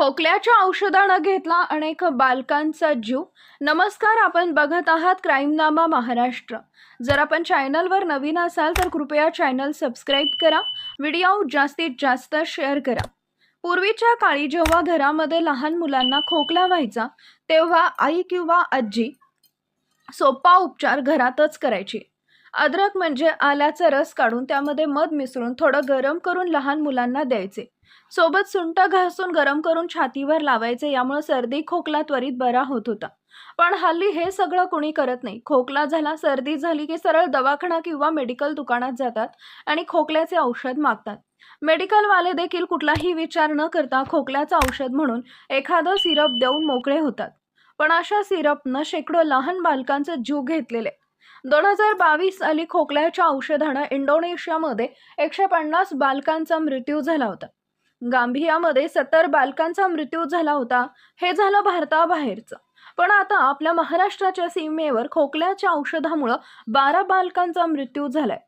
खोकल्याच्या औषधानं घेतला अनेक बालकांचा जीव. नमस्कार आपण बघत आहात क्राईमनामा महाराष्ट्र. जर आपण चॅनलवर नवीन असाल तर कृपया चॅनल सबस्क्राईब करा. व्हिडिओ जास्तीत जास्त शेअर करा. पूर्वीच्या काळी जेव्हा घरामध्ये लहान मुलांना खोकला व्हायचा तेव्हा आई किंवा आजी सोपा उपचार घरातच करायची. अद्रक म्हणजे आल्याचा रस काढून त्यामध्ये मध मिसळून थोडं गरम करून लहान मुलांना द्यायचे. सोबत सुंठ घासून गरम करून छातीवर लावायचे यामुळे सर्दी खोकला त्वरित बरा होत होता. पण हल्ली हे सगळं कोणी करत नाही. खोकला झाला सर्दी झाली की सरळ दवाखाना किंवा मेडिकल दुकानात जातात आणि खोकल्याचे औषध मागतात. मेडिकलवाले देखील कुठलाही विचार न करता खोकल्याचं औषध म्हणून एखादं सिरप देऊन मोकळे होतात. पण अशा सिरपनं शेकडो लहान बालकांचं जीव घेतलेले दोन हजार बावीस साली खोकल्याच्या औषधानं इंडोनेशियामध्ये एकशे पन्नास बालकांचा मृत्यू झाला होता. गांभियामध्ये सत्तर बालकांचा मृत्यू झाला होता. हे झालं भारताबाहेरचं. पण आता आपल्या महाराष्ट्राच्या सीमेवर खोकल्याच्या औषधामुळं बारा बालकांचा मृत्यू झालाय.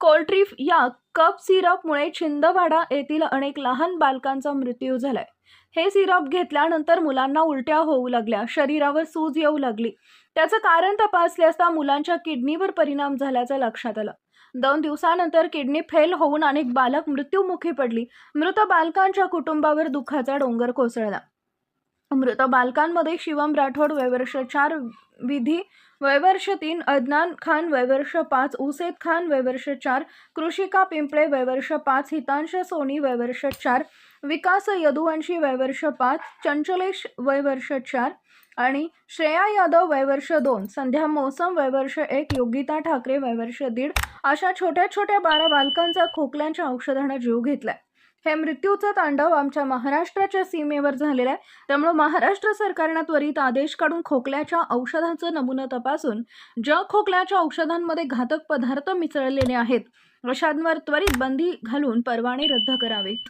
कोल्ट्रीफ या कप सिरपमुळे छिंदवाडा येथील अनेक लहान बालकांचा मृत्यू झालाय. हे सिरप घेतल्यानंतर मुलांना उलट्या होऊ लागल्या शरीरावर सूज येऊ लागली. त्याचं कारण तपासले असता मुलांच्या किडनीवर परिणाम झाल्याचं लक्षात आलं. दोन दिवसानंतर किडनी फेल होऊन अनेक बालक मृत्युमुखी पडली. मृत बालकांच्या कुटुंबावर दुःखाचा डोंगर कोसळला. मृत बालकांमध्ये शिवम राठोड वयवर्ष चार विधी वयवर्ष तीन अदनान खान वयवर्ष पाच उसेद खान वयवर्ष चार कृषिका पिंपळे वयवर्ष पाच हितांश सोनी वयवर्ष चार विकास यदुवंशी वयवर्ष पाच चंचलेश वयवर्ष चार आणि श्रेया यादव वयवर्ष दोन संध्या मोसम वयवर्ष एक योगिता ठाकरे वयवर्ष दीड अशा छोट्या छोट्या बारा बालकांचा खोकल्यांच्या औषधानं जीव घेतलाय. हे मृत्यूचं तांडव आमच्या महाराष्ट्राच्या सीमेवर झालेलं आहे. त्यामुळे महाराष्ट्र सरकारनं त्वरित आदेश काढून खोकल्याच्या औषधांचं नमुना तपासून ज्या खोकल्याच्या औषधांमध्ये घातक पदार्थ मिसळलेले आहेत अशांवर त्वरित बंदी घालून परवाने रद्द करावेत.